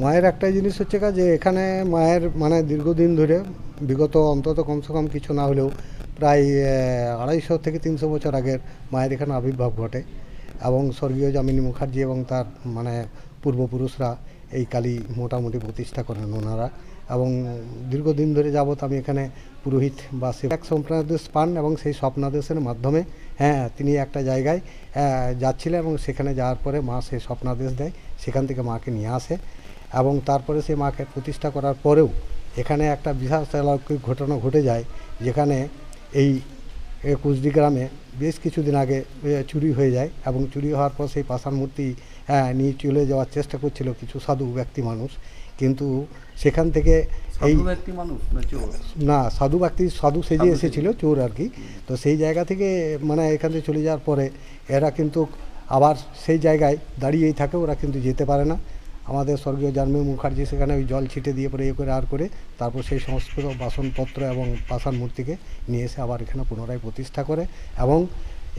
মায়ের একটা জিনিস হচ্ছে যে এখানে মায়ের মানে দীর্ঘদিন ধরে বিগত অন্তত কমসে কম কিছু না হলেও প্রায় আড়াইশো থেকে তিনশো বছর আগের মায়ের এখানে আবির্ভাব ঘটে এবং স্বর্গীয় যামিনী মুখার্জি এবং তার মানে পূর্বপুরুষরা এই কালী মোটামুটি প্রতিষ্ঠা করেন ওনারা এবং দীর্ঘদিন ধরে যাবত আমি এখানে পুরোহিত বা সেবক। স্বপ্নাদেশ পান এবং সেই স্বপ্নাদেশের মাধ্যমে হ্যাঁ তিনি একটা জায়গায় যাচ্ছিলেন এবং সেখানে যাওয়ার পরে মা সেই স্বপ্নাদেশ দেয়, সেখান থেকে মাকে নিয়ে আসে এবং তারপরে সেই মাকে প্রতিষ্ঠা করার পরেও এখানে একটা বিশাল অলৌকিক ঘটনা ঘটে যায় যেখানে এই এ কুচডি গ্রামে বেশ কিছুদিন আগে চুরি হয়ে যায় এবং চুরি হওয়ার পর সেই পাষাণ মূর্তি হ্যাঁ, নিয়ে চলে যাওয়ার চেষ্টা করছিল কিছু সাধু ব্যক্তি মানুষ। কিন্তু সেখান থেকে এই ব্যক্তি মানুষ না সাধু ব্যক্তি সাধু সেজে। এসেছিল চোর আর কি। তো সেই জায়গা থেকে মানে এখান থেকে চলে যাওয়ার পরে এরা কিন্তু আবার সেই জায়গায় দাঁড়িয়েই থাকে ওরা কিন্তু যেতে পারে না। আমাদের স্বর্গীয় জন্মী মুখার্জি সেখানে ওই জল ছিটে দিয়ে পরে ইয়ে করে আর করে তারপর সেই সংস্কৃত বাসনপত্র এবং পাষাণ মূর্তিকে নিয়ে এসে আবার এখানে পুনরায় প্রতিষ্ঠা করে এবং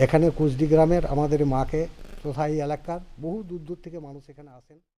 এখানে কুচডি গ্রামের আমাদের মাকে তথা এই এলাকার, বহু দূর দূর থেকে মানুষ এখানে আসেন।